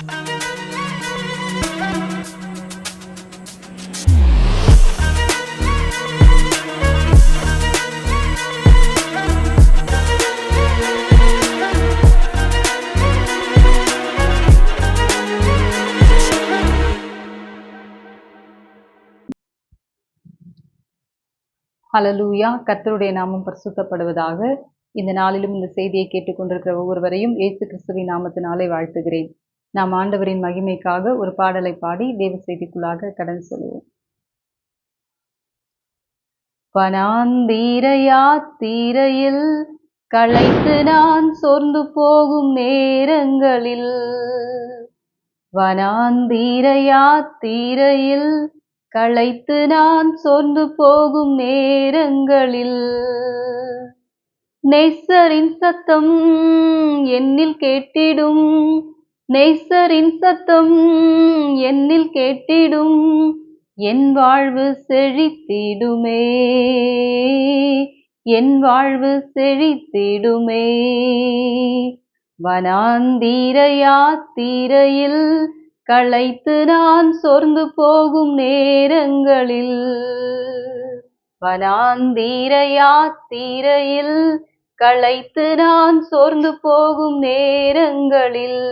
Hallelujah கர்த்தருடைய நாமம் பரிசுத்தப்படுவதாக இந்த நாளிலும் இந்த செய்தியை கேட்டுக்கொண்டிருக்கிற ஒவ்வொருவரையும் ஏசு கிறிஸ்துவின் நாமத்தினாலே வாழ்த்துகிறேன். நாம் ஆண்டவரின் மகிமைக்காக ஒரு பாடலை பாடி தேவ செய்திக்குள்ளாக கடன் சொல்லுவோம் வனாந்தீர தீரையில் களைத்து நான் சோர்ந்து போகும் நேரங்களில் வனாந்தீரையா தீரையில் களைத்து நான் சோர்ந்து போகும் நேரங்களில் நெசரின் சத்தம் என்னில் கேட்டிடும் நெய்சரின் சத்தம் என்னில் கேட்டிடும் என் வாழ்வு செழித்திடுமே. என் வாழ்வு செழித்திடுமே. வனாந்திர யாத்திரையில் களைத்து நான் சொர்ந்து போகும் நேரங்களில் வனாந்திர யாத்திரையில் களைத்து நான் சோர்ந்து போகும் நேரங்களில்.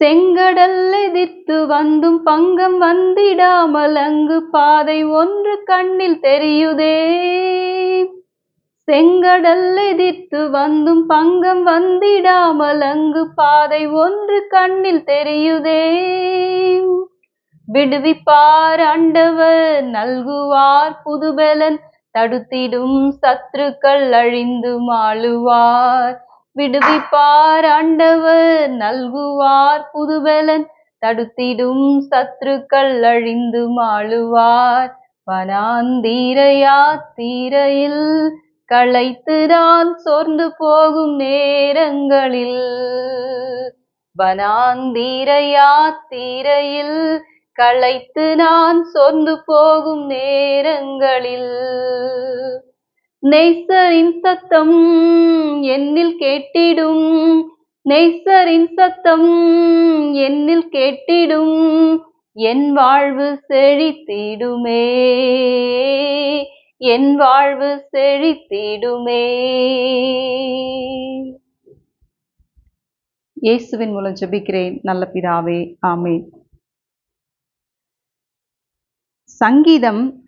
செங்கடல் எதிர்த்து வந்தும் பங்கம் வந்திடாமல் அங்கு பாதை ஒன்று கண்ணில் தெரியுதே. செங்கடல் எதிர்த்து வந்தும் பங்கம் வந்திடாமல் அங்கு பாதை ஒன்று கண்ணில் தெரியுதே. விடுவிப்பார் ஆண்டவர் நல்குவார் புதுபலன் தடுத்திடும் சத்துருக்கள் அழிந்து மாழுவார் விடுவிப்பார் ஆண்டவர் நல்குவார் புதுபலன் தடுத்திடும் சத்துருக்கள் அழிந்து மாழுவார் வனாந்தீரையா தீரையில் களைத்து நான் சோர்ந்து போகும் நேரங்களில். வனாந்தீரையா தீரையில் களைத்து நான் சொந்து போகும் நேரங்களில். நெய்சரின் சத்தம் என்னில் கேட்டிடும். நெய்சரின் சத்தம் என்னில் கேட்டிடும். என் வாழ்வு செழித்திடுமே. என் வாழ்வு செழித்திடுமே. இயேசுவின் மூலம் ஜெபிக்கிறேன். நல்ல பிதாவே ஆமேன். சங்கீதம்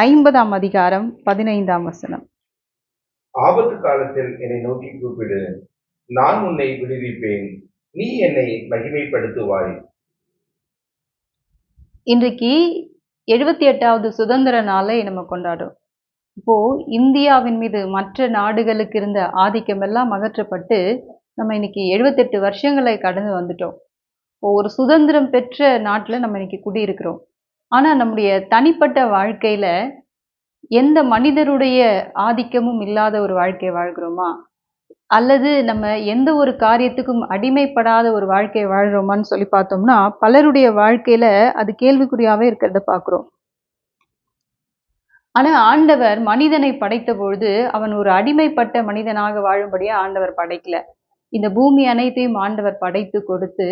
ஐம்பதாம் அதிகாரம் பதினைந்தாம் வசனம். ஆபத்து காலத்தில் என்னை நோக்கி கூப்பிடு. நான் உன்னை விடுவிப்பேன். நீ என்னை மகிமைப்படுத்துவாய். இன்றைக்கு எழுபத்தி எட்டாவது சுதந்திர நாளை நம்ம கொண்டாடுறோம். இப்போ இந்தியாவின் மீது மற்ற நாடுகளுக்கு இருந்த ஆதிக்கம் எல்லாம் அகற்றப்பட்டு நம்ம இன்னைக்கு எழுபத்தெட்டு வருஷங்களை கடந்து வந்துட்டோம். இப்போ ஒரு சுதந்திரம் பெற்ற நாட்டில் நம்ம இன்னைக்கு குடியிருக்கிறோம். ஆனால் நம்முடைய தனிப்பட்ட வாழ்க்கையில எந்த மனிதருடைய ஆதிக்கமும் இல்லாத ஒரு வாழ்க்கை வாழ்கிறோமா? அல்லது நம்ம எந்த ஒரு காரியத்துக்கும் அடிமைப்படாத ஒரு வாழ்க்கையை வாழ்கிறோமான்னு சொல்லி பார்த்தோம்னா பலருடைய வாழ்க்கையில அது கேள்விக்குறியாவே இருக்கிறத பார்க்குறோம். ஆனா ஆண்டவர் மனிதனை படைத்த பொழுது அவன் ஒரு அடிமைப்பட்ட மனிதனாக வாழும்படியாக ஆண்டவர் படைக்கல. இந்த பூமி அனைத்தையும் ஆண்டவர் படைத்து கொடுத்து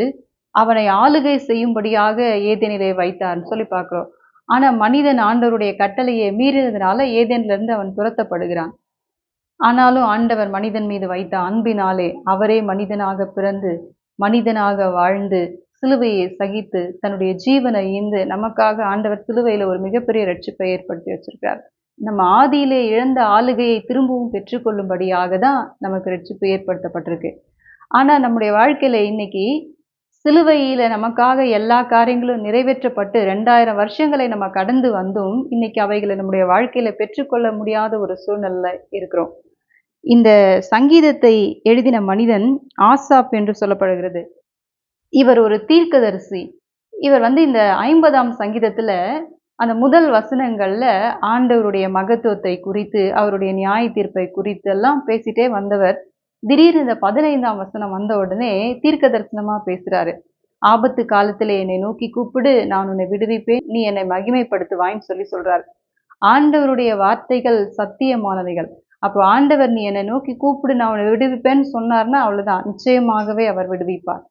அவனை ஆளுகை செய்யும்படியாக ஏதேனிலே வைத்தார்னு சொல்லி பார்க்குறோம். ஆனால் மனிதன் ஆண்டவருடைய கட்டளையை மீறினதுனால ஏதேன்ல இருந்து அவன் துரத்தப்படுகிறான். ஆனாலும் ஆண்டவர் மனிதன் மீது வைத்த அன்பினாலே அவரே மனிதனாக பிறந்து மனிதனாக வாழ்ந்து சிலுவையை சகித்து தன்னுடைய ஜீவனை ஈந்து நமக்காக ஆண்டவர் சிலுவையில் ஒரு மிகப்பெரிய ரட்சிப்பை ஏற்படுத்தி வச்சிருக்கிறார். நம்ம ஆதியிலே இழந்த ஆளுகையை திரும்பவும் பெற்றுக்கொள்ளும்படியாக தான் நமக்கு ரட்சிப்பு ஏற்படுத்தப்பட்டிருக்கு. ஆனால் நம்முடைய வாழ்க்கையில் இன்னைக்கு சிலுவையில் நமக்காக எல்லா காரியங்களும் நிறைவேற்றப்பட்டு ரெண்டாயிரம் வருஷங்களை நம்ம கடந்து வந்தும் இன்னைக்கு அவைகளை நம்முடைய வாழ்க்கையில் பெற்றுக்கொள்ள முடியாத ஒரு சூழ்நிலையில் இருக்கிறோம். இந்த சங்கீதத்தை எழுதின மனிதன் ஆசாப் என்று சொல்லப்படுகிறது. இவர் ஒரு தீர்க்கதரிசி. இவர் வந்து இந்த ஐம்பதாம் சங்கீதத்தில் அந்த முதல் வசனங்களில் ஆண்டவருடைய மகத்துவத்தை குறித்து அவருடைய நியாய தீர்ப்பை குறித்து எல்லாம் பேசிட்டே வந்தவர். திடீர்னு இந்த பதினைந்தாம் வசனம் வந்த உடனே தீர்க்க தரிசனமா பேசுறாரு. ஆபத்து காலத்துல என்னை நோக்கி கூப்பிடு நான் உன்னை விடுவிப்பேன் நீ என்னை மகிமைப்படுத்துவாயின்னு சொல்லி சொல்றாரு. ஆண்டவருடைய வார்த்தைகள் சத்தியமானவைகள். அப்போ ஆண்டவர் நீ என்னை நோக்கி கூப்பிடு நான் உன்னை விடுவிப்பேன்னு சொன்னார்னா அவ்வளவுதான். நிச்சயமாகவே அவர் விடுவிப்பார்.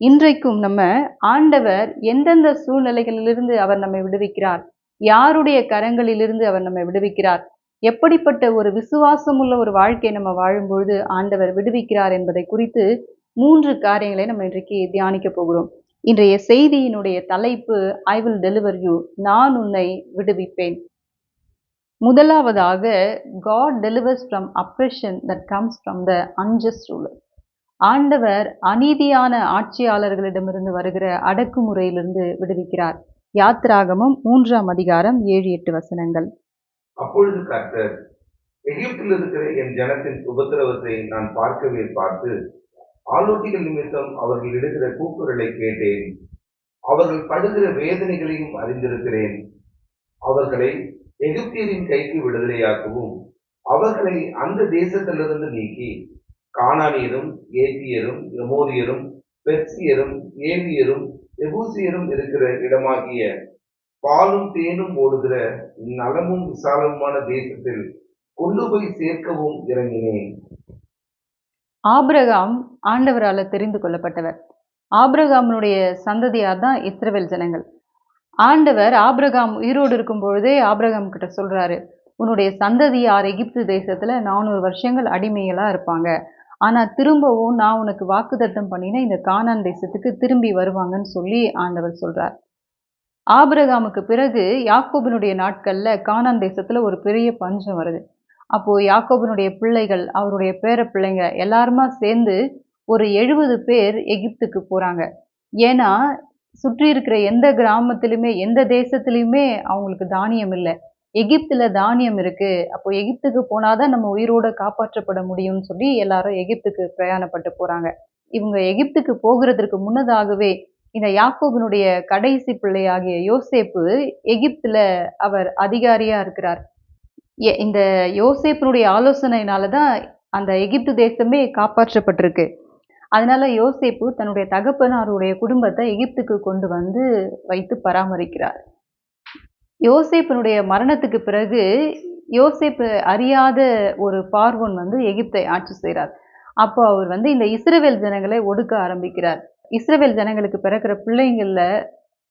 இன்றைக்கும் நம்ம ஆண்டவர் எந்தெந்த சூழ்நிலைகளிலிருந்து அவர் நம்மை விடுவிக்கிறார்? யாருடைய கரங்களிலிருந்து அவர் நம்மை விடுவிக்கிறார்? எப்படிப்பட்ட ஒரு விசுவாசமுள்ள ஒரு வாழ்க்கையை நம்ம வாழும்பொழுது ஆண்டவர் விடுவிக்கிறார் என்பதை குறித்து மூன்று காரியங்களை நம்ம இன்றைக்கு தியானிக்க போகிறோம். இன்றைய செய்தியினுடைய தலைப்பு ஐ வில் டெலிவர் யூ நான் உன்னை விடுவிப்பேன். முதலாவதாக God delivers from oppression that comes from the unjust ruler ஆண்டவர் அநீதியான ஆட்சியாளர்களிடமிருந்து வருகிற அடக்குமுறையிலிருந்து விடுவிக்கிறார். யாத்ராகமும் மூன்றாம் அதிகாரம் ஏழு எட்டு வசனங்கள். அப்பொழுது கர்த்தர் எகிப்தில் இருக்கிற என் ஜனத்தின் உபத்திரவத்தை நான் பார்க்கவே பார்த்து ஆலோட்டிகள் நிமித்தம் அவர்கள் இடுகிற கூக்குரலை கேட்டேன். அவர்கள் படுகிற வேதனைகளையும் அறிந்திருக்கிறேன். அவர்களை எகிப்தியரின் கைக்கு விடுதலையாக்கவும் அவர்களை அந்த தேசத்திலிருந்து நீக்கி காணானியரும் ஏத்தியரும் எமோரியரும் பெர்சியரும் ஏவியரும் எபூசியரும் இருக்கிற இடமாகிய பாலும் தேனும் ஓடுகிற நலமும் விசாலமுமான தேசத்தில் கொண்டு போய் சேர்க்கவும் இறங்கினேன். ஆபிரகாம் ஆண்டவரால தெரிந்து கொள்ளப்பட்டவர். ஆபிரகாமனுடைய சந்ததியார் தான் இஸ்ரவேல் ஜனங்கள். ஆண்டவர் ஆபிரகாம் உயிரோடு இருக்கும் பொழுதே ஆபிரகாம் கிட்ட சொல்றாரு உன்னுடைய சந்ததியார் எகிப்து தேசத்துல நானூறு வருஷங்கள் அடிமைகளா இருப்பாங்க. ஆனா திரும்பவும் நான் உனக்கு வாக்குத்தத்தம் பண்ணின இந்த கானான் தேசத்துக்கு திரும்பி வருவாங்கன்னு சொல்லி ஆண்டவர் சொல்றார். ஆபிரகாமுக்கு பிறகு யாக்கோபினுடைய நாட்களில் கானான் தேசத்தில் ஒரு பெரிய பஞ்சம் வருது. அப்போது யாக்கோபினுடைய பிள்ளைகள் அவருடைய பேர பிள்ளைங்க எல்லாருமா சேர்ந்து ஒரு எழுபது பேர் எகிப்துக்கு போகிறாங்க ஏன்னா சுற்றி இருக்கிற எந்த கிராமத்திலுமே எந்த தேசத்துலையுமே அவங்களுக்கு தானியம் இல்லை. எகிப்தில் தானியம் இருக்குது அப்போ எகிப்துக்கு போனாதான் நம்ம உயிரோடு காப்பாற்றப்பட முடியும்னு சொல்லி எல்லாரும் எகிப்துக்கு பிரயாணப்பட்டு போகிறாங்க இவங்க எகிப்துக்கு போகிறதுக்கு முன்னதாகவே இந்த யாக்கோபினுடைய கடைசி பிள்ளையாகிய யோசேப்பு எகிப்தில் அவர் அதிகாரியாக இருக்கிறார். எ- இந்த யோசேப்பினுடைய ஆலோசனையினால தான் அந்த எகிப்து தேசமே காப்பாற்றப்பட்டிருக்கு. அதனால யோசேப்பு தன்னுடைய தகப்பனாருடைய குடும்பத்தை எகிப்துக்கு கொண்டு வந்து வைத்து பராமரிக்கிறார். யோசேப்பினுடைய மரணத்துக்கு பிறகு யோசேப்பு அறியாத ஒரு பார்வோன் வந்து எகிப்தை ஆட்சி செய்கிறார். அப்போ அவர் வந்து இந்த இஸ்ரவேல் ஜனங்களை ஒடுக்க ஆரம்பிக்கிறார். இஸ்ரவேல் ஜனங்களுக்கு பிறக்கிற பிள்ளைங்களில்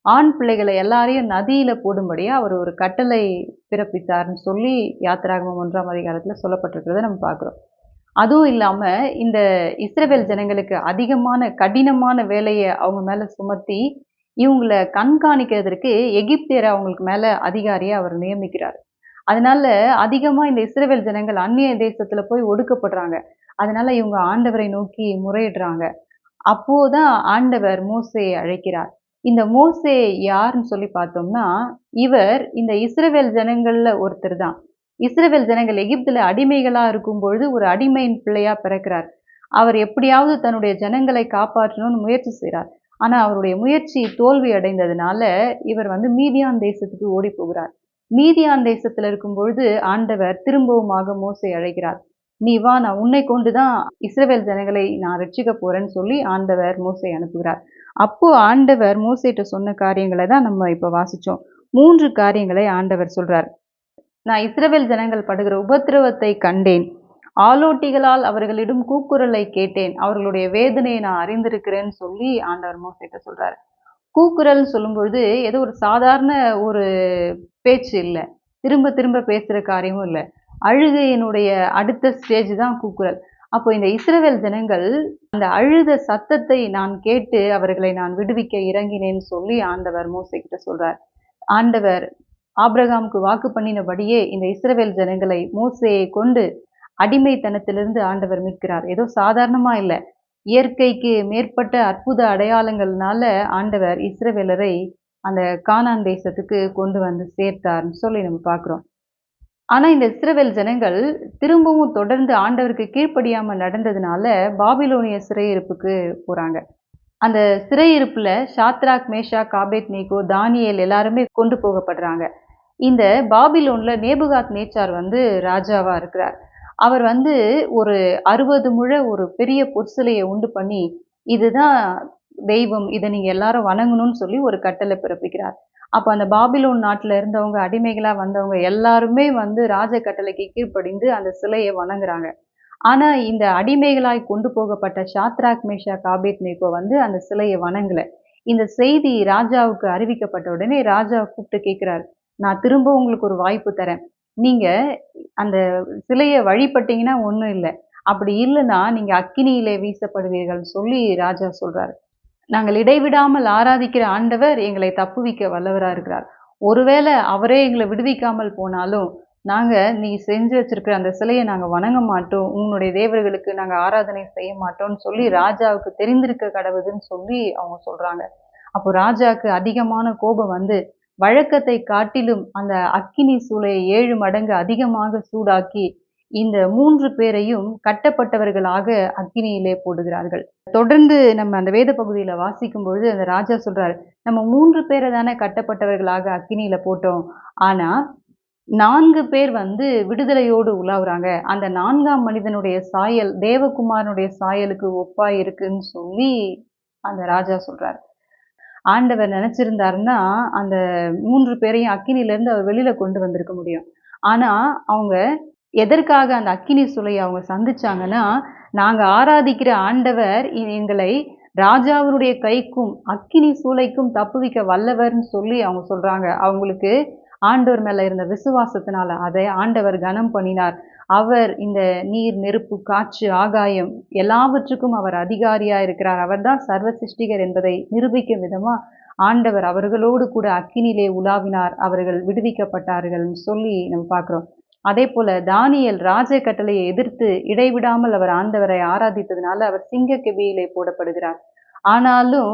ஆண் பிள்ளைகளை எல்லாரையும் நதியில் போடும்படியாக அவர் ஒரு கட்டளை பிறப்பித்தார்னு சொல்லி யாத்திராகமம் ஒன்றாம் அதிகாரத்தில் சொல்லப்பட்டிருக்கிறத நம்ம பார்க்குறோம். அதுவும் இல்லாமல் இந்த இஸ்ரேவேல் ஜனங்களுக்கு அதிகமான கடினமான வேலையை அவங்க மேலே சுமத்தி இவங்களை கண்காணிக்கிறதுக்கு எகிப்தியரை அவங்களுக்கு மேலே அதிகாரியை அவர் நியமிக்கிறார். அதனால அதிகமாக இந்த இஸ்ரவேல் ஜனங்கள் அந்நிய தேசத்தில் போய் ஒடுக்கப்படுறாங்க. அதனால இவங்க ஆண்டவரை நோக்கி முறையிடுறாங்க. அப்போதான் ஆண்டவர் மோசையை அழைக்கிறார். இந்த மோசே யாருன்னு சொல்லி பார்த்தோம்னா இவர் இந்த இஸ்ரவேல் ஜனங்கள்ல ஒருத்தர் தான் இஸ்ரவேல் ஜனங்கள் எகிப்துல அடிமைகளா இருக்கும் பொழுது ஒரு அடிமையின் பிள்ளையா பிறக்கிறார். அவர் எப்படியாவது தன்னுடைய ஜனங்களை காப்பாற்றணும்னு முயற்சி செய்கிறார். ஆனா அவருடைய முயற்சி தோல்வி அடைந்ததுனால இவர் வந்து மீதியான் தேசத்துக்கு ஓடி போகிறார். மீதியான் தேசத்துல இருக்கும் பொழுது ஆண்டவர் திரும்பவுமாக மோசை அழைக்கிறார். நீ வா நான் உன்னை கொண்டுதான் இஸ்ரவேல் ஜனங்களை நான் ரட்சிக்க போறேன்னு சொல்லி ஆண்டவர் மோசை அனுப்புகிறார். அப்போ ஆண்டவர் மோசேட்ட சொன்ன காரியங்களை தான் நம்ம இப்ப வாசிச்சோம். மூன்று காரியங்களை ஆண்டவர் சொல்றார். நான் இஸ்ரவேல் ஜனங்கள் படுகிற உபத்திரவத்தை கண்டேன். ஆலோட்டிகளால் அவர்களிடம் கூக்குரலை கேட்டேன். அவர்களுடைய வேதனையை நான் அறிந்திருக்கிறேன்னு சொல்லி ஆண்டவர் மோசேட்ட சொல்றாரு. கூக்குரல் சொல்லும்பொழுது ஏதோ ஒரு சாதாரண ஒரு பேச்சு இல்லை. திரும்ப திரும்ப பேசுகிற காரியமும் இல்லை. அழுகையினுடைய அடுத்த ஸ்டேஜ் தான் கூக்குரல். அப்போ இந்த இஸ்ரவேல் ஜனங்கள் அந்த அழுத சத்தத்தை நான் கேட்டு அவர்களை நான் விடுவிக்க இறங்கினேன்னு சொல்லி ஆண்டவர் மோசே கிட்ட சொல்றார். ஆண்டவர் ஆப்ரகாமுக்கு வாக்கு பண்ணினபடியே இந்த இஸ்ரவேல் ஜனங்களை மோசையை கொண்டு அடிமைத்தனத்திலிருந்து ஆண்டவர் மீட்கிறார். ஏதோ சாதாரணமா இல்லை. இயற்கைக்கு மேற்பட்ட அற்புத அடையாளங்கள்னால ஆண்டவர் இஸ்ரவேலரை அந்த கானான் தேசத்துக்கு கொண்டு வந்து சேர்த்தார்னு சொல்லி நம்ம பார்க்குறோம். ஆனால் இந்த இஸ்ரவேல் ஜனங்கள் திரும்பவும் தொடர்ந்து ஆண்டவருக்கு கீழ்ப்படியாமல் நடந்ததுனால பாபிலோனிய சிறையிருப்புக்கு போகிறாங்க அந்த சிறையிருப்பில் Shadrach Meshach Abednego Daniel எல்லாருமே கொண்டு போகப்படுறாங்க. இந்த பாபிலோனில் நேபுகாத் நேச்சார் வந்து ராஜாவாக இருக்கிறார். அவர் வந்து ஒரு அறுபது முழ ஒரு பெரிய பொற்சிலையை உண்டு பண்ணி இதுதான் தெய்வம் இதை நீங்கள் எல்லாரும் வணங்கணும்னு சொல்லி ஒரு கட்டளை பிறப்பிக்கிறார். அப்போ அந்த பாபிலோன் நாட்டில் இருந்தவங்க அடிமைகளாக வந்தவங்க எல்லாருமே வந்து ராஜ கட்டளைக்கு கீழ்ப்படிந்து அந்த சிலையை வணங்குறாங்க. ஆனால் இந்த அடிமைகளாய் கொண்டு போகப்பட்ட ஷாத்ராக் மேஷா காபேத் நேகோ வந்து அந்த சிலையை வணங்கலை. இந்த செய்தி ராஜாவுக்கு அறிவிக்கப்பட்ட உடனே ராஜா கூப்பிட்டு கேட்குறாரு நான் திரும்ப உங்களுக்கு ஒரு வாய்ப்பு தரேன். நீங்கள் அந்த சிலையை வழிபட்டீங்கன்னா ஒன்றும் இல்லை. அப்படி இல்லைன்னா நீங்கள் அக்கினியிலே வீசப்படுவீர்கள் சொல்லி ராஜா சொல்கிறாரு நாங்கள் இடைவிடாமல் ஆராதிக்கிற ஆண்டவர் எங்களை தப்புவிக்க வல்லவராக இருக்கிறார். ஒருவேளை அவரே எங்களை விடுவிக்காமல் போனாலும் நாங்கள் நீ செஞ்சு வச்சிருக்கிற அந்த சிலையை நாங்கள் வணங்க மாட்டோம். உன்னுடைய தேவர்களுக்கு நாங்கள் ஆராதனை செய்ய மாட்டோம்னு சொல்லி ராஜாவுக்கு தெரிந்திருக்க கடவுதுன்னு சொல்லி அவங்க சொல்கிறாங்க அப்போ ராஜாவுக்கு அதிகமான கோபம் வந்து வழக்கத்தை காட்டிலும் அந்த அக்கினி சூளையை ஏழு மடங்கு அதிகமாக சூடாக்கி இந்த மூன்று பேரையும் கட்டப்பட்டவர்களாக அக்கினியிலே போடுகிறார்கள். தொடர்ந்து நம்ம அந்த வேத பகுதியில வாசிக்கும் பொழுது அந்த ராஜா சொல்றாரு நம்ம மூன்று பேரை தானே கட்டப்பட்டவர்களாக அக்னியில போட்டோம். ஆனா நான்கு பேர் வந்து விடுதலையோடு உலாவுறாங்க. அந்த நான்காம் மனிதனுடைய சாயல் தேவகுமாரனுடைய சாயலுக்கு ஒப்பா இருக்குன்னு சொல்லி அந்த ராஜா சொல்றாரு. ஆண்டவர் நினைச்சிருந்தாருன்னா அந்த மூன்று பேரையும் அக்கினில இருந்து அவர் வெளியில கொண்டு வந்திருக்க முடியும். ஆனா அவங்க எதற்காக அந்த அக்கினி சுளையை அவங்க சந்திச்சாங்கன்னா நாங்கள் ஆராதிக்கிற ஆண்டவர் எங்களை ராஜாவருடைய கைக்கும் அக்கினி சூளைக்கும் தப்புவிக்க வல்லவர்னு சொல்லி அவங்க சொல்றாங்க. அவங்களுக்கு ஆண்டவர் மேல இருந்த விசுவாசத்தினால அதை ஆண்டவர் கனம் பண்ணினார். அவர் இந்த நீர் நெருப்பு காற்று ஆகாயம் எல்லாவற்றுக்கும் அவர் அதிகாரியா இருக்கிறார். அவர்தான் சர்வ சிருஷ்டிகர் என்பதை நிரூபிக்கும் விதமா ஆண்டவர் அவர்களோடு கூட அக்கினிலே உலாவினார். அவர்கள் விடுவிக்கப்பட்டார்கள்னு சொல்லி நம்ம பார்க்குறோம். அதே போல தானியல் ராஜ கட்டளையை எதிர்த்து இடைவிடாமல் அவர் ஆண்டவரை ஆராதித்ததுனால அவர் சிங்க கெபியிலே போடப்படுகிறார். ஆனாலும்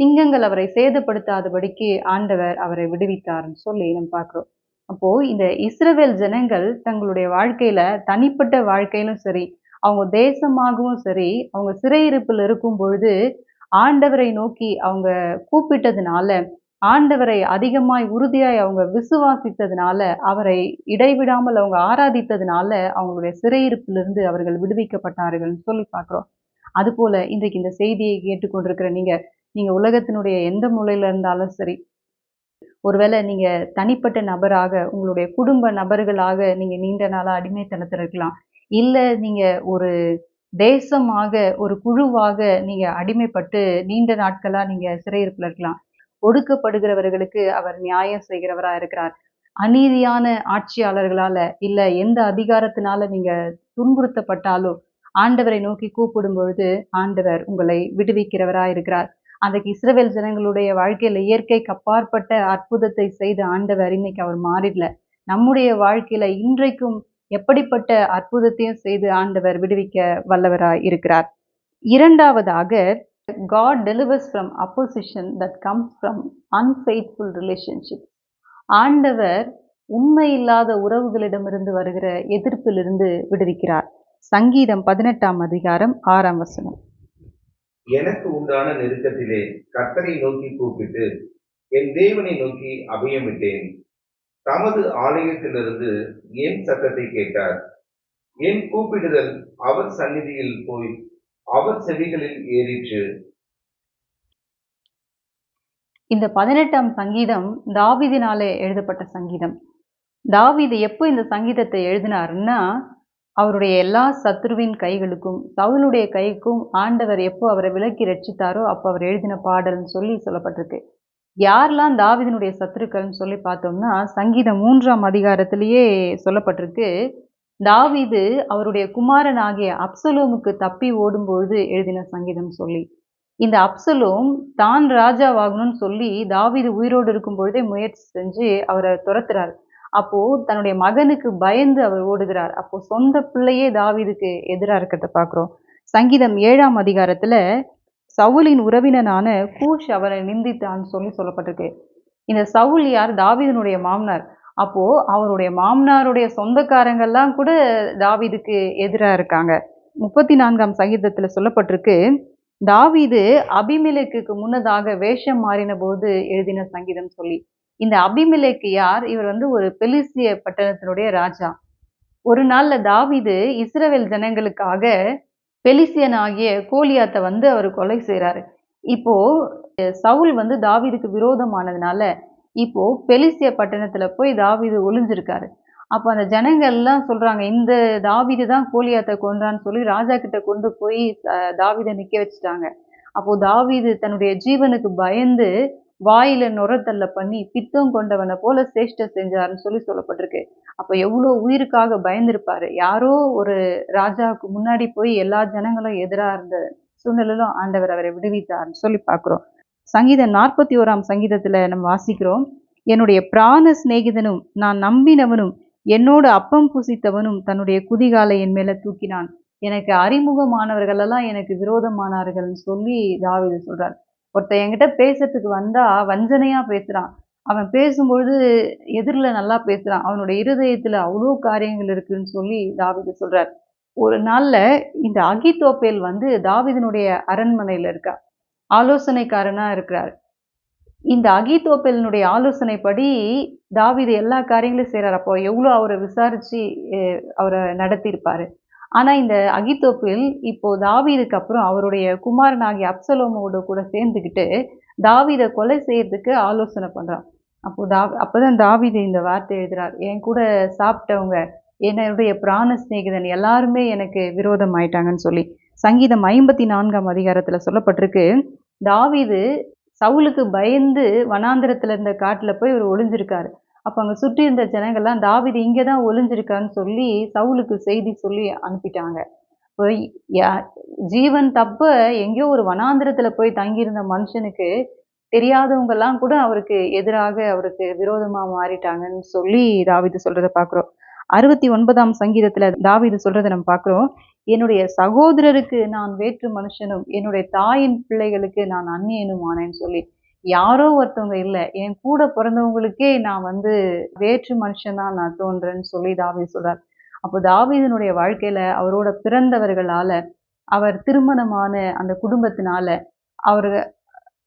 சிங்கங்கள் அவரை சேதப்படுத்தாதபடிக்கு ஆண்டவர் அவரை விடுவித்தார்னு சொல்லி நம்ம பார்க்குறோம். அப்போ இந்த இஸ்ரவேல் ஜனங்கள் தங்களுடைய வாழ்க்கையில தனிப்பட்ட வாழ்க்கையிலும் சரி அவங்க தேசமாகவும் சரி அவங்க சிறையிருப்பில் இருக்கும் பொழுது ஆண்டவரை நோக்கி அவங்க கூப்பிட்டதுனால ஆண்டவரை அதிகமாய் உறுதியாய் அவங்க விசுவாசித்ததுனால அவரை இடைவிடாமல் அவங்க ஆராதித்ததுனால அவங்களுடைய சிறையிருப்பிலிருந்து அவர்கள் விடுவிக்கப்பட்டார்கள் சொல்லி பார்க்குறோம். அதுபோல இன்றைக்கு இந்த செய்தியை கேட்டுக்கொண்டிருக்கிற நீங்க நீங்க உலகத்தினுடைய எந்த மூலையில இருந்தாலும் சரி ஒருவேளை நீங்க தனிப்பட்ட நபராக உங்களுடைய குடும்ப நபர்களாக நீங்க நீண்ட நாளா அடிமைத்தனத்தில் இருக்கலாம். இல்ல நீங்க ஒரு தேசமாக ஒரு குழுவாக நீங்க அடிமைப்பட்டு நீண்ட நாட்களா நீங்க சிறையிருப்பில் இருக்கலாம். ஒடுக்கப்படுகிறவர்களுக்கு அவர் நியாயம் செய்கிறவரா இருக்கிறார். அநீதியான ஆட்சியாளர்களால இல்ல எந்த அதிகாரத்தினால நீங்க துன்புறுத்தப்பட்டாலும் ஆண்டவரை நோக்கி கூப்பிடும் பொழுது ஆண்டவர் உங்களை விடுவிக்கிறவரா இருக்கிறார். அன்றைக்கு இஸ்ரவேல் ஜனங்களுடைய வாழ்க்கையில இயற்கைக்கு அப்பாற்பட்ட அற்புதத்தை செய்த ஆண்டவர் இன்னைக்கு அவர் மாறிடல. நம்முடைய வாழ்க்கையில இன்றைக்கும் எப்படிப்பட்ட அற்புதத்தையும் செய்து ஆண்டவர் விடுவிக்க வல்லவராய் இருக்கிறார். இரண்டாவதாக God delivers from opposition that comes from unfaithful relationships. ஆண்டவர் உண்மை இல்லாத உறவுகளிடமிருந்து வருகிற எதிர்ப்பிலிருந்து விடுவிக்கிறார். சங்கீதம் பதினெட்டாம் அதிகாரம் ஆறாம் வசனம். எனக்கு உண்டான நெருக்கத்திலே கத்தரை நோக்கி கூப்பிட்டு என் தேவனை நோக்கி அபயமிட்டேன். தமது ஆலயத்திலிருந்து என் சத்தத்தை கேட்டார். என் கூப்பிடுதல் அவர் சந்நிதியில் போய் அவர் செவிகளில் ஏறிற்று. இந்த பதினெட்டாம் சங்கீதம் தாவிதினாலே எழுதப்பட்ட சங்கீதம். தாவிது எப்போ இந்த சங்கீதத்தை எழுதினாருன்னா அவருடைய எல்லா சத்ருவின் கைகளுக்கும் சவுளுடைய கைக்கும் ஆண்டவர் எப்போ அவரை விலக்கி ரட்சித்தாரோ அப்போ அவர் எழுதின பாடல்னு சொல்லி சொல்லப்பட்டிருக்கு. யாரெல்லாம் தாவீதினுடைய சத்துருக்கள்னு சொல்லி பார்த்தோம்னா சங்கீதம் மூன்றாம் அதிகாரத்திலேயே சொல்லப்பட்டிருக்கு. தாவீது அவருடைய குமாரன் ஆகிய அப்சலோமுக்கு தப்பி ஓடும்பொழுது எழுதின சங்கீதம் சொல்லி இந்த அப்சலோம் தான் ராஜாவாகணும்னு சொல்லி தாவீது உயிரோடு இருக்கும் பொழுதே முயற்சி செஞ்சு அவரை துரத்துறார். அப்போ தன்னுடைய மகனுக்கு பயந்து அவர் ஓடுகிறார். அப்போ சொந்த பிள்ளையே தாவீதுக்கு எதிராக இருக்கிறத பார்க்குறோம். சங்கீதம் ஏழாம் அதிகாரத்துல சவுலின் உறவினனான கூஷ் அவரை நிந்தித்தான்னு சொல்லி சொல்லப்பட்டிருக்கு. இந்த சவுல் யார்? தாவீதனுடைய மாமனார். அப்போது அவருடைய மாமனாருடைய சொந்தக்காரங்கெல்லாம் கூட தாவீதுக்கு எதிராக இருக்காங்க. முப்பத்தி நான்காம் சங்கீதத்தில் சொல்லப்பட்டிருக்கு தாவீது அபிமெலேக்குக்கு முன்னதாக வேஷம் மாறின போது எழுதின சங்கீதம் சொல்லி. இந்த அபிமிலேக்கு யார்? இவர் வந்து ஒரு பெலிசிய பட்டணத்தினுடைய ராஜா. ஒரு நாள்ல தாவீது இஸ்ரவேல் ஜனங்களுக்காக பெலிசியன் ஆகிய கோலியாத்தை வந்து அவர் கொலை செய்கிறாரு இப்போ சவுல் வந்து தாவீதுக்கு விரோதமானதுனால இப்போ பெலிசிய பட்டணத்துல போய் தாவீது ஒளிஞ்சிருக்காரு. அப்போ அந்த ஜனங்கள் எல்லாம் சொல்றாங்க இந்த தாவீது தான் கோலியாத்தை கொன்றான்னு சொல்லி ராஜா கிட்ட கொண்டு போய் தாவீதை நிக்க வச்சுட்டாங்க. அப்போ தாவீது தன்னுடைய ஜீவனுக்கு பயந்து வாயில நுரத்தல்ல பண்ணி பித்தம் கொண்டவனை போல சேஷ்ட செஞ்சாருன்னு சொல்லி சொல்லப்பட்டிருக்கு. அப்ப எவ்வளோ உயிருக்காக பயந்திருப்பாரு. யாரோ ஒரு ராஜாவுக்கு முன்னாடி போய் எல்லா ஜனங்களும் எதிராக இருந்த சூழ்நிலையிலும் ஆண்டவர் அவரை விடுவித்தார்னு சொல்லி பார்க்குறோம் சங்கீதம் நாற்பத்தி ஓராம் சங்கீதத்தில் நம்ம வாசிக்கிறோம். என்னுடைய பிராண சிநேகிதனும் நான் நம்பினவனும் என்னோடு அப்பம் புசித்தவனும் தன்னுடைய குதிகாலை என் மேலே தூக்கினான். எனக்கு அறிமுகமானவர்களெல்லாம் எனக்கு விரோதமானார்கள்னு சொல்லி தாவிது சொல்கிறார் ஒருத்தன் என்கிட்ட பேசுறதுக்கு வந்தா வஞ்சனையாக பேசுகிறான் அவன் பேசும்பொழுது எதிரில் நல்லா பேசுறான். அவனுடைய இருதயத்தில் அவ்வளோ காரியங்கள் இருக்குன்னு சொல்லி தாவிது சொல்கிறார் ஒரு நாளில் இந்த அகித்தோப்பேல் வந்து தாவிதனுடைய அரண்மனையில் இருக்கா. ஆலோசனைக்காரனாக இருக்கிறார். இந்த அகித்தோப்பேலினுடைய ஆலோசனைப்படி தாவிது எல்லா காரியங்களும் செய்கிறார் அப்போ எவ்வளோ அவரை விசாரித்து அவரை நடத்தியிருப்பார். ஆனால் இந்த அகிதோப்பில் இப்போ தாவீதுக்கு அப்புறம் அவருடைய குமாரனாகி அப்சலோமோட கூட சேர்ந்துக்கிட்டு தாவீதை கொலை செய்யறதுக்கு ஆலோசனை பண்ணுறான் அப்போ தா அப்போதான் தாவீது இந்த வார்த்தை எழுதுறார். என் கூட சாப்பிட்டவங்க என்னுடைய பிராண சிநேகிதன் எல்லாருமே எனக்கு விரோதம் ஆயிட்டாங்கன்னு சொல்லி. சங்கீதம் ஐம்பத்தி நான்காம் அதிகாரத்தில் சொல்லப்பட்டிருக்கு. தாவீது சவுலுக்கு பயந்து வனாந்திரத்துல இருந்த காட்டில் போய் இவர் ஒளிஞ்சிருக்காரு. அப்போ அங்கே சுற்றி இருந்த ஜனங்கள்லாம் தாவீது இங்கே தான் ஒளிஞ்சிருக்கான்னு சொல்லி சவுலுக்கு செய்தி சொல்லி அனுப்பிட்டாங்க. இப்போ யா- ஜீவன் தப்ப எங்கேயோ ஒரு வனாந்திரத்தில் போய் தங்கியிருந்த மனுஷனுக்கு தெரியாதவங்கெல்லாம் கூட அவருக்கு எதிராக அவருக்கு விரோதமாக மாறிட்டாங்கன்னு சொல்லி தாவீது சொல்கிறத பார்க்குறோம் அறுபத்தி ஒன்பதாம் சங்கீதத்தில் தாவீது சொல்கிறத நம்ம பார்க்குறோம் என்னுடைய சகோதரருக்கு நான் வேற்று மனுஷனும் என்னுடைய தாயின் பிள்ளைகளுக்கு நான் அந்நியனும் ஆனேன்னு சொல்லி யாரோ ஒருத்தவங்க இல்லை என் கூட பிறந்தவங்களுக்கே நான் வந்து வேற்று மனுஷனா நான் தோன்றேன்னு சொல்லி தாவீது சொல்றார். அப்போ தாவீதனுடைய வாழ்க்கையில அவரோட பிறந்தவர்களால அவர் திருமணமான அந்த குடும்பத்தினால அவர்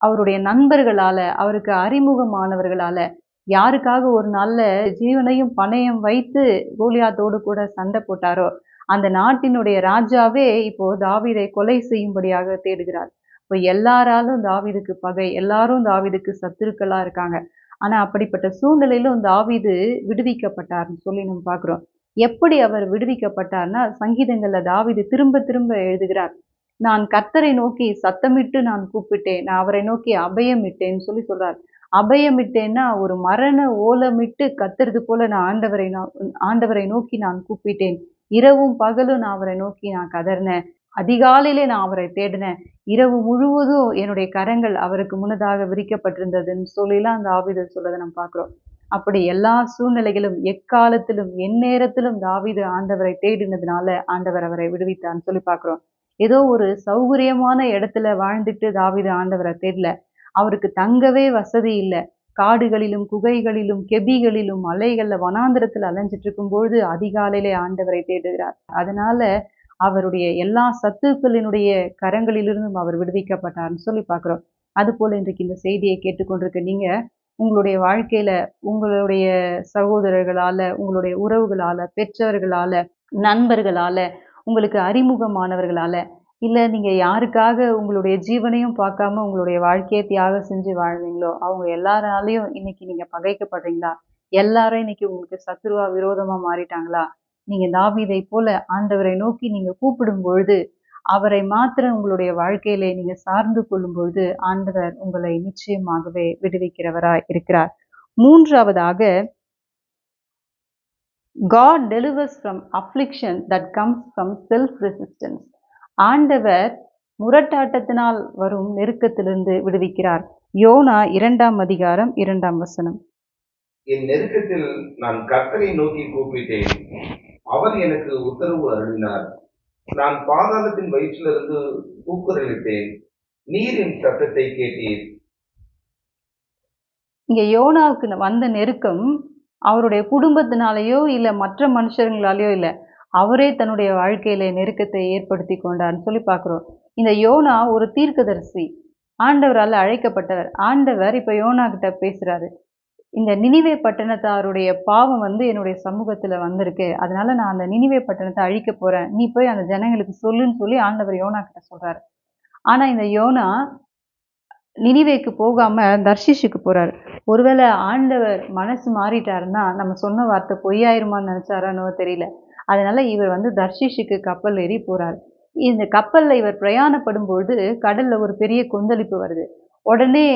அவருடைய நண்பர்களால அவருக்கு அறிமுகமானவர்களால யாருக்காக ஒரு நாள்ல ஜீவனையும் பணயம் வைத்து கோலியாத்தோடு கூட சண்டை போட்டாரோ அந்த நாட்டினுடைய ராஜாவே இப்போ தாவிதை கொலை செய்யும்படியாக தேடுகிறார். இப்போ எல்லாராலும் தாவிதுக்கு பகை எல்லாரும் தாவீதுக்கு சத்துருக்களா இருக்காங்க. ஆனா அப்படிப்பட்ட சூழ்நிலையிலும் தாவிது விடுவிக்கப்பட்டார்னு சொல்லி நம்ம பார்க்குறோம். எப்படி அவர் விடுவிக்கப்பட்டார்னா சங்கீதங்கள்ல தாவிது திரும்ப திரும்ப எழுதுகிறார். நான் கர்த்தரை நோக்கி சத்தமிட்டு நான் கூப்பிட்டேன் நான் அவரை நோக்கி அபயமிட்டேன்னு சொல்லி சொல்றார். அபயமிட்டேன்னா ஒரு மரண ஓலமிட்டு கத்துறது போல நான் ஆண்டவரை நான் ஆண்டவரை நோக்கி நான் கூப்பிட்டேன். இரவும் பகலும் நான் அவரை நோக்கி நான் கதறினேன். அதிகாலையிலே நான் அவரை தேடினேன். இரவு முழுவதும் என்னுடைய கரங்கள் அவருக்கு முன்னதாக விரிக்கப்பட்டிருந்ததுன்னு சொல்லிலாம் அந்த ஆவிதர் சொல்றதை நம்ம பார்க்குறோம். அப்படி எல்லா சூழ்நிலைகளும் எக்காலத்திலும் எந்நேரத்திலும் தாவீது ஆண்டவரை தேடினதுனால ஆண்டவர் அவரை விடுவித்தான்னு சொல்லி பார்க்குறோம். ஏதோ ஒரு சௌகரியமான இடத்துல வாழ்ந்துட்டு தாவிது ஆண்டவரை தேடல. அவருக்கு தங்கவே வசதி இல்லை. காடுகளிலும் குகைகளிலும் கெபிகளிலும் மலைகள்ல வனாந்திரத்தில் அலைஞ்சிட்டு இருக்கும்பொழுது அதிகாலையிலே ஆண்டவரை தேடுகிறார். அதனால அவருடைய எல்லா சத்துக்களினுடைய கரங்களிலிருந்தும் அவர் விடுவிக்கப்பட்டார்னு சொல்லி பார்க்குறோம். அது போல இன்றைக்கு இந்த செய்தியை கேட்டுக்கொண்டிருக்க நீங்க உங்களுடைய வாழ்க்கையில உங்களுடைய சகோதரர்களால உங்களுடைய உறவுகளால பெற்றவர்களால நண்பர்களால உங்களுக்கு அறிமுகமானவர்களால இல்லை நீங்கள் யாருக்காக உங்களுடைய ஜீவனையும் பார்க்காம உங்களுடைய வாழ்க்கையை தியாகம் செஞ்சு வாழ்ந்தீங்களோ அவங்க எல்லாராலையும் இன்னைக்கு நீங்கள் பகைக்கப்படுறீங்களா? எல்லாரும் இன்னைக்கு உங்களுக்கு சத்ருவா விரோதமாக மாறிட்டாங்களா? நீங்கள் தாவீதை போல ஆண்டவரை நோக்கி நீங்கள் கூப்பிடும் பொழுது அவரை மாத்திரம் உங்களுடைய வாழ்க்கையிலே நீங்கள் சார்ந்து கொள்ளும் பொழுது ஆண்டவர் உங்களை நிச்சயமாகவே விடுவிக்கிறவராய் இருக்கிறார். மூன்றாவதாக God delivers from affliction that comes from self resistance ஆண்டவர் முரட்டாட்டத்தினால் வரும் நெருக்கத்திலிருந்து விடுவிக்கிறார். யோனா இரண்டாம் அதிகாரம் இரண்டாம் வசனம். என் நெருக்கத்தில் நான் கர்த்தரை நோக்கி கூப்பிட்டேன். அவர் எனக்கு உத்தரவு அருளினார். நான் பாதாளத்தின் வயிற்றிலிருந்து கூக்குரலிட்டேன் நீர் என் சத்தத்தை கேட்டீர். இங்க யோனாவுக்கு வந்த நெருக்கம் அவருடைய குடும்பத்தினாலேயோ இல்ல மற்ற மனுஷங்களாலேயோ இல்ல. அவரே தன்னுடைய வாழ்க்கையில நெருக்கத்தை ஏற்படுத்தி கொண்டார்னு சொல்லி பார்க்குறோம். இந்த யோனா ஒரு தீர்க்கதரிசி ஆண்டவரால் அழைக்கப்பட்டவர். ஆண்டவர் இப்போ யோனா கிட்ட பேசுறாரு. இந்த நினிவே பட்டணத்தாருடைய பாவம் வந்து என்னுடைய சமூகத்தில் வந்திருக்கு. அதனால நான் அந்த நினிவே பட்டணத்தை அழிக்க போறேன். நீ போய் அந்த ஜனங்களுக்கு சொல்லுன்னு சொல்லி ஆண்டவர் யோனா கிட்ட சொல்றாரு. ஆனா இந்த யோனா நினிவேக்கு போகாம தர்ஷிஷுக்கு போறாரு. ஒருவேளை ஆண்டவர் மனசு மாறிட்டாருன்னா நம்ம சொன்ன வார்த்தை பொய்யாயிருமான்னு நினைச்சாரானோ தெரியல. அதனால் இவர் வந்து தர்ஷிஷுக்கு கப்பல் ஏறி போகிறார் இந்த கப்பலில் இவர் பிரயாணப்படும் பொழுது கடலில் ஒரு பெரிய கொந்தளிப்பு வருது. உடனே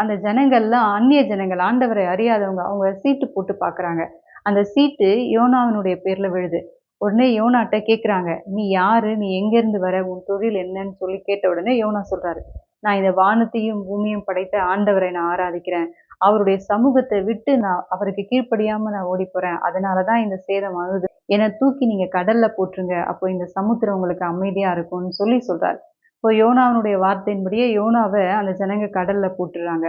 அந்த ஜனங்கள்லாம் அந்நிய ஜனங்கள் ஆண்டவரை அறியாதவங்க அவங்க சீட்டு போட்டு பார்க்குறாங்க அந்த சீட்டு யோனாவினுடைய பேரில் விழுது. உடனே யோனாட்ட கேட்குறாங்க நீ யாரு? நீ எங்கேருந்து வர? உன் தொழில் என்னன்னு சொல்லி கேட்ட உடனே யோனா சொல்கிறாரு நான் இந்த வானத்தையும் பூமியும் படைத்த ஆண்டவரை நான் ஆராதிக்கிறேன். அவருடைய சமூகத்தை விட்டு நான் அவருக்கு கீழ்ப்படியாம நான் ஓடி போறேன். அதனாலதான் இந்த சேதம் ஆகுது. என்னை தூக்கி நீங்க கடல்ல போட்டுருங்க. அப்போ இந்த சமுத்திரம் உங்களுக்கு அமைதியா இருக்கும்னு சொல்லி சொல்றாரு. இப்போ யோனாவினுடைய வார்த்தையின்படியே யோனாவை அந்த ஜனங்க கடல்ல போட்டுறாங்க.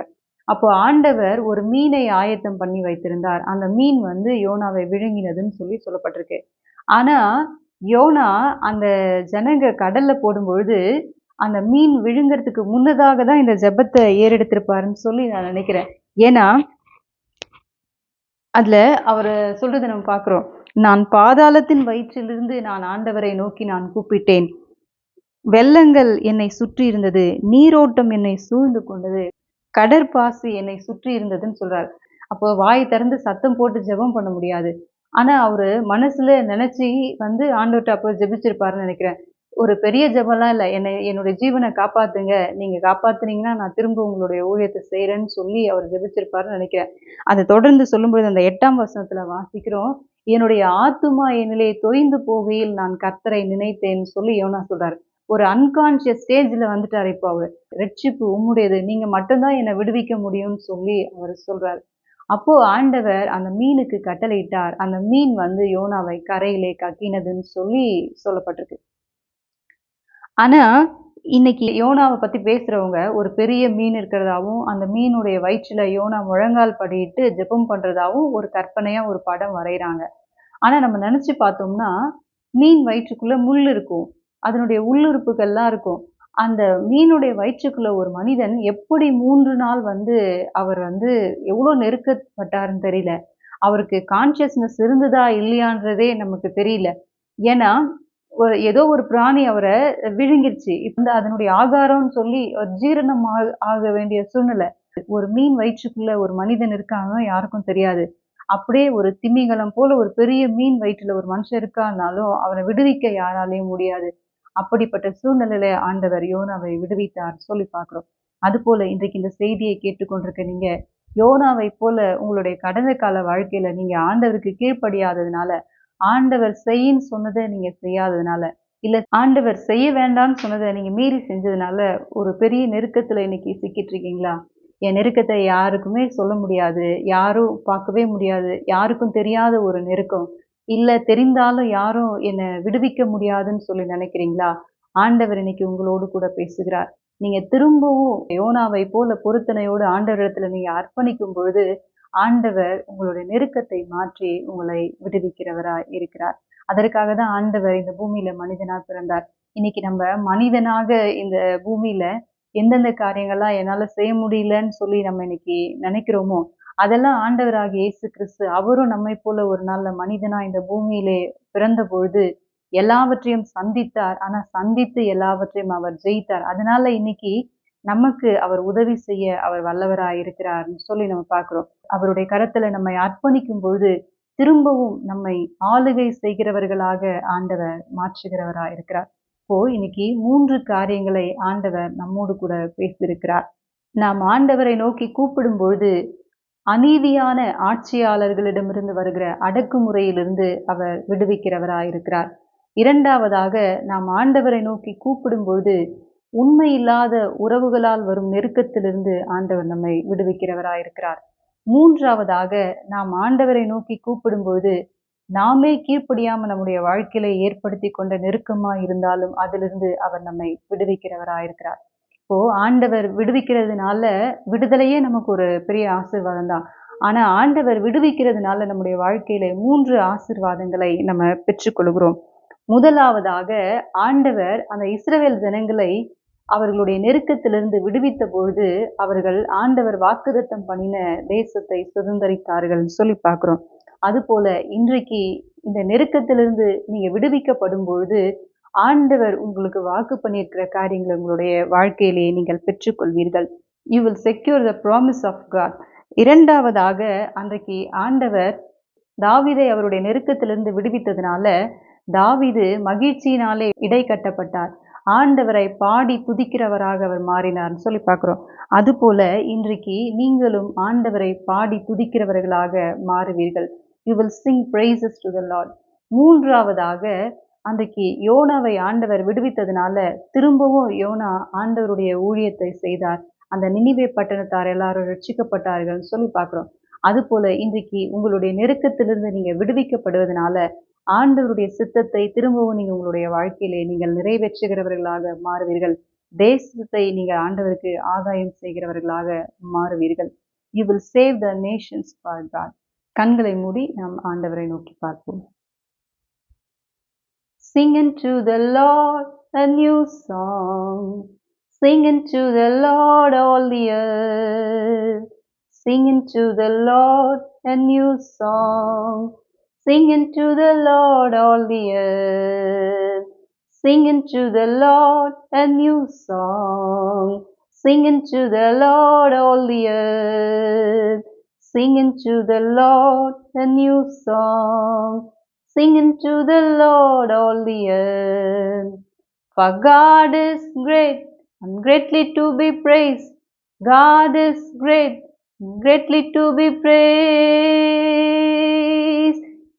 அப்போ ஆண்டவர் ஒரு மீனை ஆயத்தம் பண்ணி வைத்திருந்தார். அந்த மீன் வந்து யோனாவை விழுங்கினதுன்னு சொல்லி சொல்லப்பட்டிருக்கு. ஆனா யோனா அந்த ஜனங்க கடல்ல போடும்பொழுது அந்த மீன் விழுங்கறதுக்கு முன்னதாக தான் இந்த ஜெபத்தை ஏறெடுத்திருப்பாருன்னு சொல்லி நான் நினைக்கிறேன். ஏன்னா அதுல அவர் சொல்றதை நம்ம பார்க்குறோம். நான் பாதாளத்தின் வயிற்றிலிருந்து நான் ஆண்டவரை நோக்கி நான் கூப்பிட்டேன். வெள்ளங்கள் என்னை சுற்றி இருந்தது. நீரோட்டம் என்னை சூழ்ந்து கொண்டது. கடற்பாசி என்னை சுற்றி இருந்ததுன்னு சொல்றாரு. அப்போ வாய் திறந்து சத்தம் போட்டு ஜெபம் பண்ண முடியாது. ஆனா அவரு மனசுல நினைச்சு வந்து ஆண்டவர்கிட்ட அப்போ ஜெபிச்சிருப்பாருன்னு நினைக்கிறேன். ஒரு பெரிய ஜபம்லாம் இல்லை. என்னை என்னுடைய ஜீவனை காப்பாத்துங்க. நீங்க காப்பாத்துனீங்கன்னா நான் திரும்ப உங்களுடைய ஊழியத்தை செய்யறேன்னு சொல்லி அவர் ஜெபிச்சிருப்பாருன்னு நினைக்கிறேன். அதை தொடர்ந்து சொல்லும்பொழுது அந்த எட்டாம் வசனத்துல வாசிக்கிறோம். என்னுடைய ஆத்துமா என்னிலே தொய்ந்து போகையில் நான் கர்த்தரை நினைத்தேன்னு சொல்லி யோனா சொல்றாரு. ஒரு அன்கான்சியஸ் ஸ்டேஜ்ல வந்துட்டார் இப்போ அவர். ரட்சிப்பு உம்முடையது. நீங்க மட்டும்தான் என்னை விடுவிக்க முடியும்னு சொல்லி அவர் சொல்றாரு. அப்போ ஆண்டவர் அந்த மீனுக்கு கட்டளையிட்டார். அந்த மீன் வந்து யோனாவை கரையிலே கக்கினதுன்னு சொல்லி சொல்லப்பட்டிருக்கு. ஆனால் இன்னைக்கு யோனாவை பற்றி பேசுகிறவங்க ஒரு பெரிய மீன் இருக்கிறதாவும் அந்த மீனுடைய வயிற்றில் யோனா முழங்கால் படியிட்டு ஜெபம் பண்ணுறதாவும் ஒரு கற்பனையாக ஒரு படம் வரைகிறாங்க ஆனால் நம்ம நினச்சி பார்த்தோம்னா மீன் வயிற்றுக்குள்ளே முள் இருக்கும். அதனுடைய உள்ளுறுப்புகள்லாம் இருக்கும். அந்த மீனுடைய வயிற்றுக்குள்ள ஒரு மனிதன் எப்படி மூன்று நாள் வந்து அவர் வந்து எவ்வளோ நெருக்கப்பட்டாருன்னு தெரியல. அவருக்கு கான்சியஸ்னஸ் இருந்ததா இல்லையான்றதே நமக்கு தெரியல. ஏன்னா ஒரு ஏதோ ஒரு பிராணி அவரை விழுங்கிருச்சு. இப்போ அதனுடைய ஆகாரம்னு சொல்லி ஒரு ஜீரணம் ஆக- ஆக வேண்டிய சூழ்நிலை. ஒரு மீன் வயிற்றுக்குள்ள ஒரு மனிதன் இருக்காங்க யாருக்கும் தெரியாது. அப்படியே ஒரு திமிங்கலம் போல ஒரு பெரிய மீன் வயிற்றுல ஒரு மனுஷன் இருக்கான்னாலும் அவனை விடுவிக்க யாராலையும் முடியாது. அப்படிப்பட்ட சூழ்நிலையில ஆண்டவர் யோனாவை விடுவித்தார் சொல்லி பார்க்கிறோம். அதுபோல இன்றைக்கு இந்த செய்தியை கேட்டுக்கொண்டிருக்க நீங்க யோனாவை போல உங்களுடைய கடந்த கால வாழ்க்கையில நீங்க ஆண்டவருக்கு கீழ்ப்படியாததுனால ஆண்டவர் செய்யின்னு சொன்னதை நீங்க செய்யாததுனால இல்ல ஆண்டவர் செய்ய வேண்டாம்னு சொன்னதை நீங்க மீறி செஞ்சதுனால ஒரு பெரிய நெருக்கத்துல இன்னைக்கு சிக்கிட்டு இருக்கீங்களா? என் நெருக்கத்தை யாருக்குமே சொல்ல முடியாது யாரும் பார்க்கவே முடியாது யாருக்கும் தெரியாத ஒரு நெருக்கம். இல்ல தெரிந்தாலும் யாரும் என்னை விடுவிக்க முடியாதுன்னு சொல்லி நினைக்கிறீங்களா? ஆண்டவர் இன்னைக்கு உங்களோடு கூட பேசுகிறார். நீங்க திரும்பவும் யோனாவை போல பொருத்தனையோடு ஆண்டவரிடத்துல நீங்க அர்ப்பணிக்கும் பொழுது ஆண்டவர் உங்களுடைய நெருக்கத்தை மாற்றி உங்களை விடுவிக்கிறவரா இருக்கிறார் அதற்காக தான் ஆண்டவர் இந்த பூமியில மனிதனா பிறந்தார். இன்னைக்கு நம்ம மனிதனாக இந்த பூமியில எந்தெந்த காரியங்கள்லாம் என்னால செய்ய முடியலன்னு சொல்லி நம்ம இன்னைக்கு நினைக்கிறோமோ அதெல்லாம் ஆண்டவராக இயேசு கிறிஸ்து அவரும் நம்மை போல ஒரு நாள்ல மனிதனா இந்த பூமியிலே பிறந்த பொழுது எல்லாவற்றையும் சந்தித்தார். ஆனா சந்தித்து எல்லாவற்றையும் அவர் ஜெயித்தார். அதனால இன்னைக்கு நமக்கு அவர் உதவி செய்ய அவர் வல்லவராய் இருக்கிறார்னு சொல்லி நம்ம பார்க்கிறோம். அவருடைய கரத்துல நம்மை அர்ப்பணிக்கும் பொழுது திரும்பவும் நம்மை ஆளுகை செய்கிறவர்களாக ஆண்டவர் மாற்றுகிறவரா இருக்கிறார் இப்போ இன்னைக்கு மூன்று காரியங்களை ஆண்டவர் நம்மோடு கூட பேசியிருக்கிறார். நாம் ஆண்டவரை நோக்கி கூப்பிடும் பொழுது அநீதியான ஆட்சியாளர்களிடமிருந்து வருகிற அடக்குமுறையிலிருந்து அவர் விடுவிக்கிறவராயிருக்கிறார். இரண்டாவதாக நாம் ஆண்டவரை நோக்கி கூப்பிடும் பொழுது உண்மை இல்லாத உறவுகளால் வரும் நெருக்கத்திலிருந்து ஆண்டவர் நம்மை விடுவிக்கிறவராயிருக்கிறார். மூன்றாவதாக நாம் ஆண்டவரை நோக்கி கூப்பிடும் பொழுது நாமே கீழ்ப்படியாமல் நம்முடைய வாழ்க்கையில ஏற்படுத்தி கொண்ட நெருக்கமா இருந்தாலும் அதிலிருந்து அவர் நம்மை விடுவிக்கிறவராயிருக்கிறார். இப்போ ஆண்டவர் விடுவிக்கிறதுனால விடுதலையே நமக்கு ஒரு பெரிய ஆசீர்வாதம் தான். ஆனா ஆண்டவர் விடுவிக்கிறதுனால நம்முடைய வாழ்க்கையில மூன்று ஆசீர்வாதங்களை நம்ம பெற்றுக்கொள்கிறோம் முதலாவதாக ஆண்டவர் அந்த இஸ்ரவேல் ஜனங்களை அவர்களுடைய நெருக்கத்திலிருந்து விடுவித்த பொழுது அவர்கள் ஆண்டவர் வாக்குதத்தம் பண்ணின தேசத்தை சுதந்திரித்தார்கள் சொல்லி பார்க்குறோம். அதுபோல இன்றைக்கு இந்த நெருக்கத்திலிருந்து நீங்க விடுவிக்கப்படும் பொழுது ஆண்டவர் உங்களுக்கு வாக்கு பண்ணியிருக்கிற காரியங்களை உங்களுடைய வாழ்க்கையிலே நீங்கள் பெற்றுக்கொள்வீர்கள். You will secure the promise of God இரண்டாவதாக அன்றைக்கு ஆண்டவர் தாவீதை அவருடைய நெருக்கத்திலிருந்து விடுவித்ததுனால தாவிது மகிழ்ச்சியினாலே இடை கட்டப்பட்டார். ஆண்டவரை பாடி துதிக்கிறவராக அவர் மாறினார்னு சொல்லி பார்க்குறோம். அதுபோல இன்றைக்கு நீங்களும் ஆண்டவரை பாடி துதிக்கிறவர்களாக மாறுவீர்கள். You will sing praises to the Lord மூன்றாவதாக அன்றைக்கு யோனாவை ஆண்டவர் விடுவித்ததுனால திரும்பவும் யோனா ஆண்டவருடைய ஊழியத்தை செய்தார். அந்த நினிவே பட்டணத்தார் எல்லாரும் ரட்சிக்கப்பட்டார்கள் சொல்லி பார்க்குறோம். அதுபோல இன்றைக்கு உங்களுடைய நெருக்கத்திலிருந்து நீங்கள் விடுவிக்கப்படுவதனால ஆண்டவருடைய சித்தத்தை திரும்பவும் நீங்க உங்களுடைய வாழ்க்கையிலே நீங்கள் நிறைவேற்றுகிறவர்களாக மாறுவீர்கள் தேசத்தை நீங்கள் ஆண்டவருக்கு ஆதாயம் செய்கிறவர்களாக மாறுவீர்கள் you will save the nations for God கண்களை மூடி நாம் ஆண்டவரை நோக்கி பார்ப்போம் Sing unto the Lord a new song. Sing unto the Lord all the earth. Sing unto the Lord a new song. Sing unto the Lord all the earth. Sing unto the Lord a new song. Sing unto the Lord all the earth. Sing unto the Lord a new song. Sing unto the Lord all the earth. For God is great and greatly to be praised. God is great and greatly to be praised.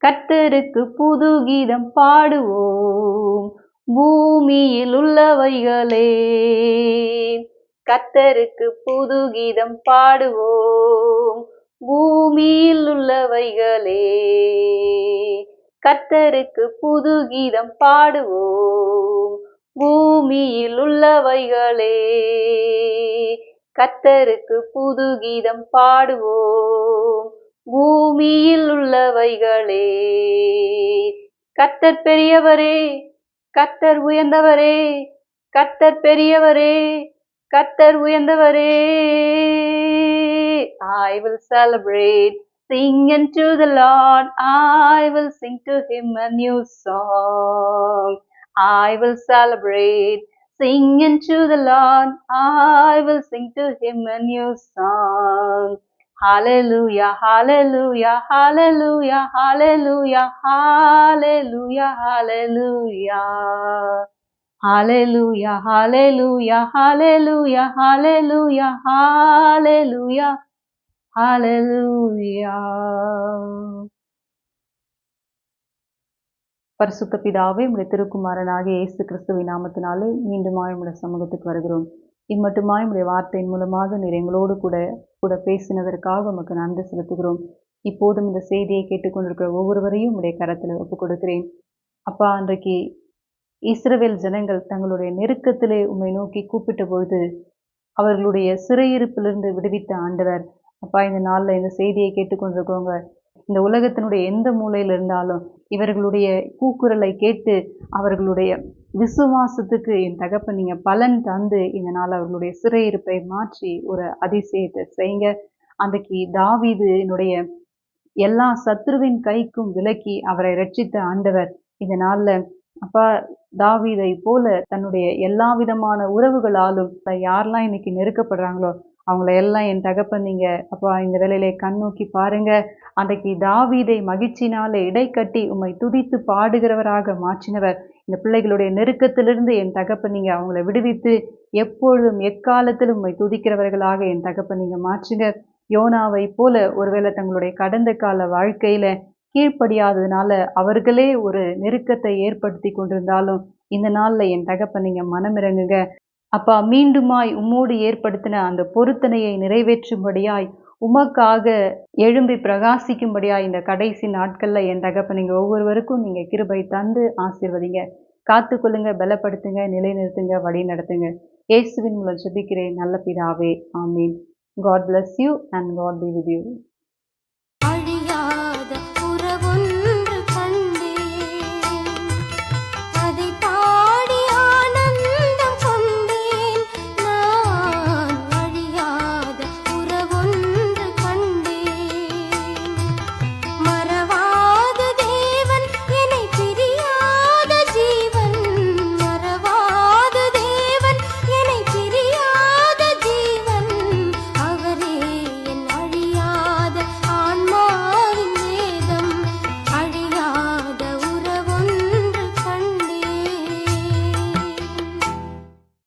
கர்த்தருக்கு புது கீதம் பாடுவோம். பூமியில் உள்ளவைகளே கர்த்தருக்கு புது கீதம் பாடுவோம். பூமியில் உள்ளவைகளே கர்த்தருக்கு புது கீதம் பாடுவோம். பூமியில் உள்ளவைகளே கர்த்தருக்கு புது கீதம் பாடுவோம். பூமியில் உள்ளவைகளே கர்த்தர் பெரியவரே கர்த்தர் உயர்ந்தவரே கர்த்தர் பெரியவரே கர்த்தர் உயர்ந்தவரே I will celebrate Sing unto the Lord, I will sing to him a new song. I will celebrate. Sing unto the Lord, I will sing to him a new song. Hallelujah, hallelujah, hallelujah, hallelujah, hallelujah, hallelujah. Hallelujah, hallelujah, hallelujah, hallelujah, hallelujah. ஹalleluya பரிசுத்த பிதாவே உடைய திருக்குமாரனாகிய இயேசு கிறிஸ்துவின் நாமத்தினாலே மீண்டுமாய் உடைய சமூகத்துக்கு வருகிறோம் இம்மட்டுமாய் உடைய வார்த்தையின் மூலமாக நீர் எங்களோடு கூட கூட பேசினதற்காக உமக்கு நன்றி செலுத்துகிறோம். இப்போதும் இந்த செய்தியை கேட்டுக்கொண்டிருக்கிற ஒவ்வொருவரையும் உடைய கரத்தில் ஒப்புக் கொடுக்கிறேன். அப்பா அன்றைக்கு இஸ்ரவேல் ஜனங்கள் தங்களுடைய நெருக்கத்திலே உம்மை நோக்கி கூப்பிட்ட பொழுது அவர்களுடைய சிறையிருப்பிலிருந்து விடுவித்த ஆண்டவர் அப்பா இந்த நாளில் இந்த செய்தியை கேட்டுக்கொண்டிருக்கவங்க இந்த உலகத்தினுடைய எந்த மூலையில் இருந்தாலும் இவர்களுடைய கூக்குரலை கேட்டு அவர்களுடைய விசுவாசத்துக்கு என் தகப்பன் நீங்கள் பலன் தந்து இந்த நாள் அவர்களுடைய சிறையிருப்பை மாற்றி ஒரு அதிசயத்தை செய்யுங்க. அன்றைக்கு தாவிது என்னுடைய எல்லா சத்ருவின் கைக்கும் விலக்கி அவரை ரட்சித்த ஆண்டவர் இந்த நாளில். அப்பா தாவீதை போல தன்னுடைய எல்லா விதமான உறவுகளாலும் யாரெல்லாம் இன்னைக்கு நெருக்கப்படுறாங்களோ அவங்கள எல்லாம் என் தகப்பன் நீங்க அப்பா இந்த வேலையிலே கண் நோக்கி பாருங்க. அன்றைக்கு தாவீதை மகிழ்ச்சினாலே இடைக்கட்டி உம்மை துதித்து பாடுகிறவராக மாற்றினவர். இந்த பிள்ளைகளுடைய நெருக்கத்திலிருந்து என் தகப்பன் நீங்கள் அவங்கள விடுவித்து எப்பொழுதும் எக்காலத்திலும் உண்மை துதிக்கிறவர்களாக என் தகப்பன் நீங்கள் மாற்றுங்க. யோனாவை போல ஒருவேளை தங்களுடைய கடந்த கால வாழ்க்கையில் கீழ்ப்படியாததுனால அவர்களே ஒரு நெருக்கத்தை ஏற்படுத்தி கொண்டிருந்தாலும் இந்த நாளில் என் தகப்பன் நீங்கள் மனமிறங்குங்க. அப்பா மீண்டுமாய் உம்மோடு ஏற்படுத்தின அந்த பொருத்தனையை நிறைவேற்றும்படியாய் உமக்காக எழும்பி பிரகாசிக்கும்படியா இந்த கடைசி நாட்களில் என் தகப்ப நீங்கள் ஒவ்வொருவருக்கும் நீங்கள் கிருபை தந்து ஆசீர்வதிங்க. காத்துக்கொள்ளுங்க பலப்படுத்துங்க நிலைநிறுத்துங்க வழி நடத்துங்க. இயேசுவின் மூலம் ஜெபிக்கிறேன். நல்ல பிதாவே. ஆமீன். God bless you and God be with you